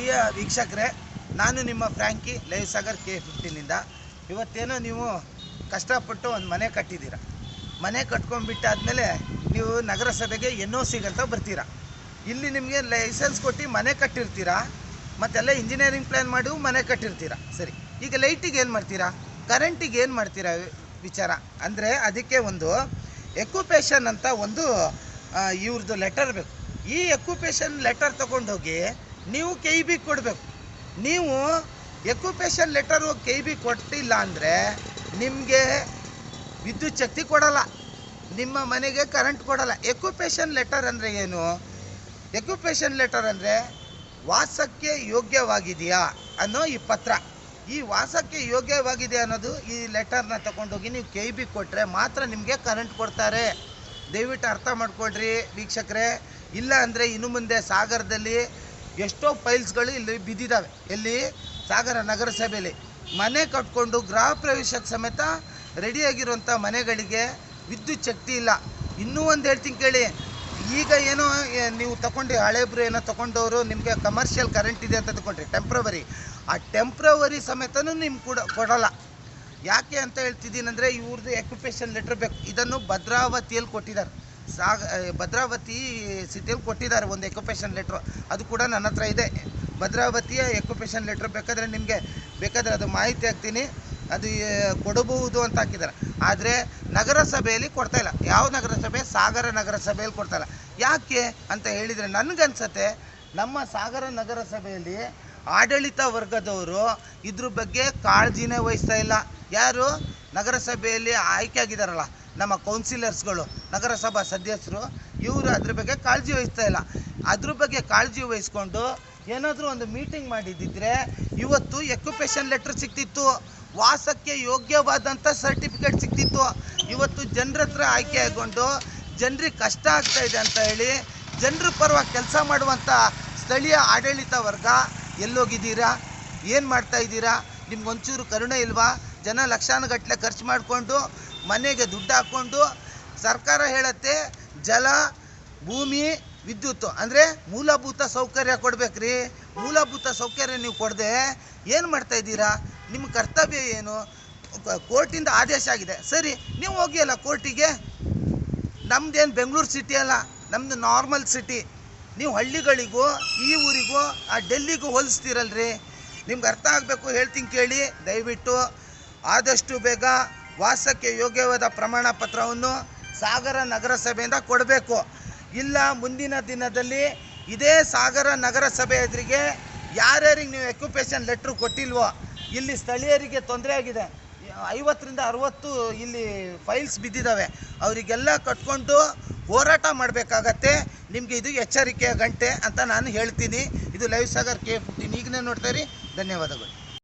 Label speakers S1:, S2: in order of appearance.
S1: ಪ್ರಿಯ ವೀಕ್ಷಕರೇ, ನಾನು ನಿಮ್ಮ ಫ್ರ್ಯಾಂಕಿ ಲೈವ್ ಸಾಗರ್ ಕೆ ಫಿಫ್ಟೀನಿಂದ ಇವತ್ತೇನೋ ನೀವು ಕಷ್ಟಪಟ್ಟು ಒಂದು ಮನೆ ಕಟ್ಟಿದ್ದೀರ. ಮನೆ ಕಟ್ಕೊಂಡ್ಬಿಟ್ಟಾದ್ಮೇಲೆ ನೀವು ನಗರಸಭೆಗೆ ಎನ್ ಒ ಸಿಗಂತ ಬರ್ತೀರಾ. ಇಲ್ಲಿ ನಿಮಗೆ ಲೈಸೆನ್ಸ್ ಕೊಟ್ಟು ಮನೆ ಕಟ್ಟಿರ್ತೀರಾ ಮತ್ತೆಲ್ಲ ಇಂಜಿನಿಯರಿಂಗ್ ಪ್ಲ್ಯಾನ್ ಮಾಡಿ ಮನೆ ಕಟ್ಟಿರ್ತೀರಾ. ಸರಿ, ಈಗ ಲೈಟಿಗೆ ಏನು ಮಾಡ್ತೀರಾ? ಕರೆಂಟಿಗೆ ಏನು ಮಾಡ್ತೀರಾ ವಿಚಾರ? ಅಂದರೆ ಅದಕ್ಕೆ ಒಂದು ಎಕ್ಯುಪೇಷನ್ ಅಂತ ಒಂದು ಇವ್ರದ್ದು ಲೆಟರ್ ಬೇಕು. ಈ ಎಕ್ಯುಪೇಷನ್ ಲೆಟರ್ ತಗೊಂಡೋಗಿ ನೀವು ಕೆ ಬಿ ಕೊಡಬೇಕು. ನೀವು ಎಕ್ಯುಪೇಷನ್ ಲೆಟರು ಕೆ ಬಿ ಕೊಟ್ಟಿಲ್ಲ ಅಂದರೆ ನಿಮಗೆ ವಿದ್ಯುತ್ ಶಕ್ತಿ ಕೊಡಲ್ಲ. ನಿಮ್ಮ ಮನೆಗೆ ಕರೆಂಟ್ ಕೊಡಲ್ಲ. ಎಕ್ಯುಪೇಷನ್ ಲೆಟರ್ ಅಂದರೆ ಏನು? ಎಕ್ಯುಪೇಷನ್ ಲೆಟರ್ ಅಂದರೆ ವಾಸಕ್ಕೆ ಯೋಗ್ಯವಾಗಿದೆಯಾ ಅನ್ನೋ ಈ ಪತ್ರ. ಈ ವಾಸಕ್ಕೆ ಯೋಗ್ಯವಾಗಿದೆ ಅನ್ನೋದು ಈ ಲೆಟರ್ನ ತಗೊಂಡೋಗಿ ನೀವು ಕೆ ಬಿ ಕೊಟ್ಟರೆ ಮಾತ್ರ ನಿಮಗೆ ಕರೆಂಟ್ ಕೊಡ್ತಾರೆ. ದಯವಿಟ್ಟು ಅರ್ಥ ಮಾಡ್ಕೊಳ್ರಿ ವೀಕ್ಷಕರೇ. ಇಲ್ಲ ಅಂದರೆ ಇನ್ನು ಮುಂದೆ ಸಾಗರದಲ್ಲಿ ಎಷ್ಟೋ ಫೈಲ್ಸ್ಗಳು ಇಲ್ಲಿ ಬಿದ್ದಿದ್ದಾವೆ ಎಲ್ಲಿ? ಸಾಗರ ನಗರಸಭೆಯಲ್ಲಿ. ಮನೆ ಕಟ್ಕೊಂಡು ಗೃಹ ಪ್ರವೇಶಕ್ಕೆ ಸಮೇತ ರೆಡಿಯಾಗಿರುವಂಥ ಮನೆಗಳಿಗೆ ವಿದ್ಯುತ್ ಶಕ್ತಿ ಇಲ್ಲ. ಇನ್ನೂ ಒಂದು ಹೇಳ್ತೀನಿ ಕೇಳಿ. ಈಗ ಏನೋ ನೀವು ತಗೊಂಡು ಹಳೆಬ್ರು ಏನೋ ತಗೊಂಡವರು ನಿಮಗೆ ಕಮರ್ಷಿಯಲ್ ಕರೆಂಟ್ ಇದೆ ಅಂತ ತಗೊಂಡ್ರಿ ಟೆಂಪ್ರವರಿ ಆ ಟೆಂಪ್ರವರಿ ಸಮೇತನೂ ನಿಮ್ಗೆ ಕೂಡ ಕೊಡಲ್ಲ. ಯಾಕೆ ಅಂತ ಹೇಳ್ತಿದ್ದೀನಿ ಅಂದರೆ ಇವ್ರದ್ದು ಎಕ್ಯುಪೇಷನ್ ಲೆಟ್ರ್ ಬೇಕು. ಇದನ್ನು ಭದ್ರಾವತಿಯಲ್ಲಿ ಕೊಟ್ಟಿದ್ದಾರೆ. ಸಾಗ ಭದ್ರಾವತಿ ಸಿಟಿಯಲ್ಲಿ ಕೊಟ್ಟಿದ್ದಾರೆ ಒಂದು ಎಕ್ಯುಪೇಷನ್ ಲೆಟ್ರು ಅದು ಕೂಡ ನನ್ನ ಹತ್ರ ಇದೆ. ಭದ್ರಾವತಿಯ ಎಕ್ಯುಪೇಷನ್ ಲೆಟ್ರ್ ಬೇಕಾದರೆ ನಿಮಗೆ ಬೇಕಾದರೆ ಅದು ಮಾಹಿತಿ ಹಾಕ್ತೀನಿ. ಅದು ಕೊಡಬಹುದು ಅಂತ ಹಾಕಿದ್ದಾರೆ. ಆದರೆ ನಗರಸಭೆಯಲ್ಲಿ ಕೊಡ್ತಾ ಇಲ್ಲ. ಯಾವ ನಗರಸಭೆ? ಸಾಗರ ನಗರಸಭೆಯಲ್ಲಿ ಕೊಡ್ತಾ ಇಲ್ಲ. ಯಾಕೆ ಅಂತ ಹೇಳಿದರೆ ನನಗನ್ಸತ್ತೆ, ನಮ್ಮ ಸಾಗರ ನಗರಸಭೆಯಲ್ಲಿ ಆಡಳಿತ ವರ್ಗದವರು ಇದ್ರ ಬಗ್ಗೆ ಕಾಳಜಿನೇ ವಹಿಸ್ತಾ ಇಲ್ಲ. ಯಾರು? ನಗರಸಭೆಯಲ್ಲಿ ಆಯ್ಕೆ ಆಗಿದಾರಲ್ಲ. ನಮ್ಮ ಕೌನ್ಸಿಲರ್ಸ್ಗಳು ನಗರಸಭಾ ಸದಸ್ಯರು ಇವರು ಅದ್ರ ಬಗ್ಗೆ ಕಾಳಜಿ ವಹಿಸ್ತಾ ಇಲ್ಲ. ಅದ್ರ ಬಗ್ಗೆ ಕಾಳಜಿ ವಹಿಸ್ಕೊಂಡು ಏನಾದರೂ ಒಂದು ಮೀಟಿಂಗ್ ಮಾಡಿದ್ದಿದ್ರೆ ಇವತ್ತು ಎಕ್ಯುಪೇಷನ್ ಲೆಟ್ರ್ ಸಿಕ್ತಿತ್ತು. ವಾಸಕ್ಕೆ ಯೋಗ್ಯವಾದಂಥ ಸರ್ಟಿಫಿಕೇಟ್ ಸಿಕ್ತಿತ್ತು. ಇವತ್ತು ಜನರ ಹತ್ರ ಆಯ್ಕೆ ಆಗಿಕೊಂಡು ಜನರಿಗೆ ಕಷ್ಟ ಆಗ್ತಾ ಇದೆ ಅಂತ ಹೇಳಿ ಜನರ ಪರವಾಗಿ ಕೆಲಸ ಮಾಡುವಂಥ ಸ್ಥಳೀಯ ಆಡಳಿತ ವರ್ಗ ಎಲ್ಲೋಗಿದ್ದೀರಾ? ಏನು ಮಾಡ್ತಾ ಇದ್ದೀರಾ? ನಿಮ್ಗೊಂಚೂರು ಕರುಣೆ ಇಲ್ವಾ? ಜನ ಲಕ್ಷಾನುಗಟ್ಟಲೆ ಖರ್ಚು ಮಾಡಿಕೊಂಡು ಮನೆಗೆ ದುಡ್ಡು ಹಾಕ್ಕೊಂಡು ಸರ್ಕಾರ ಹೇಳತ್ತೆ, ಜಲ, ಭೂಮಿ, ವಿದ್ಯುತ್. ಅಂದರೆ ಮೂಲಭೂತ ಸೌಕರ್ಯ ಕೊಡ್ಬೇಕ್ರಿ. ಮೂಲಭೂತ ಸೌಕರ್ಯ ನೀವು ಕೊಡದೆ ಏನು ಮಾಡ್ತಾ ಇದ್ದೀರಾ? ನಿಮ್ಮ ಕರ್ತವ್ಯ ಏನು? ಕೋರ್ಟಿಂದ ಆದೇಶ ಆಗಿದೆ. ಸರಿ, ನೀವು ಹೋಗಿ ಅಲ್ಲ ಕೋರ್ಟಿಗೆ? ನಮ್ದೇನು ಬೆಂಗಳೂರು ಸಿಟಿ ಅಲ್ಲ ನಮ್ಮದು ನಾರ್ಮಲ್ ಸಿಟಿ ನೀವು ಹಳ್ಳಿಗಳಿಗೂ, ಈ ಊರಿಗೂ, ಆ ಡೆಲ್ಲಿಗೂ ಹೋಲಿಸ್ತೀರಲ್ರಿ? ನಿಮ್ಗೆ ಅರ್ಥ ಆಗಬೇಕು ಹೇಳ್ತೀನಿ ಕೇಳಿ. ದಯವಿಟ್ಟು ಆದಷ್ಟು ಬೇಗ ವಾಸಕ್ಕೆ ಯೋಗ್ಯವಾದ ಪ್ರಮಾಣ ಪತ್ರವನ್ನು ಸಾಗರ ನಗರಸಭೆಯಿಂದ ಕೊಡಬೇಕು. ಇಲ್ಲ, ಮುಂದಿನ ದಿನದಲ್ಲಿ ಇದೇ ಸಾಗರ ನಗರಸಭೆ ಎದುರಿಗೆ ಯಾರ್ಯಾರಿಗೆ ನೀವು ಎಕ್ಯುಪೇಷನ್ ಲೆಟ್ರು ಕೊಟ್ಟಿಲ್ವೋ, ಇಲ್ಲಿ ಸ್ಥಳೀಯರಿಗೆ ತೊಂದರೆ ಆಗಿದೆ. ಐವತ್ತರಿಂದ ಅರವತ್ತು ಇಲ್ಲಿ ಫೈಲ್ಸ್ ಬಿದ್ದಿದ್ದಾವೆ ಅವರಿಗೆಲ್ಲ ಕಟ್ಕೊಂಡು ಹೋರಾಟ ಮಾಡಬೇಕಾಗತ್ತೆ. ನಿಮಗೆ ಇದು ಎಚ್ಚರಿಕೆಯ ಗಂಟೆ ಅಂತ ನಾನು ಹೇಳ್ತೀನಿ. ಇದು ಲೈವ್ ಸಾಗರ್ ಕೆ ಫಿಫ್ಟೀನ್ ಈಗಲೇ ನೋಡ್ತಾ ಇರಿ. ಧನ್ಯವಾದಗಳು.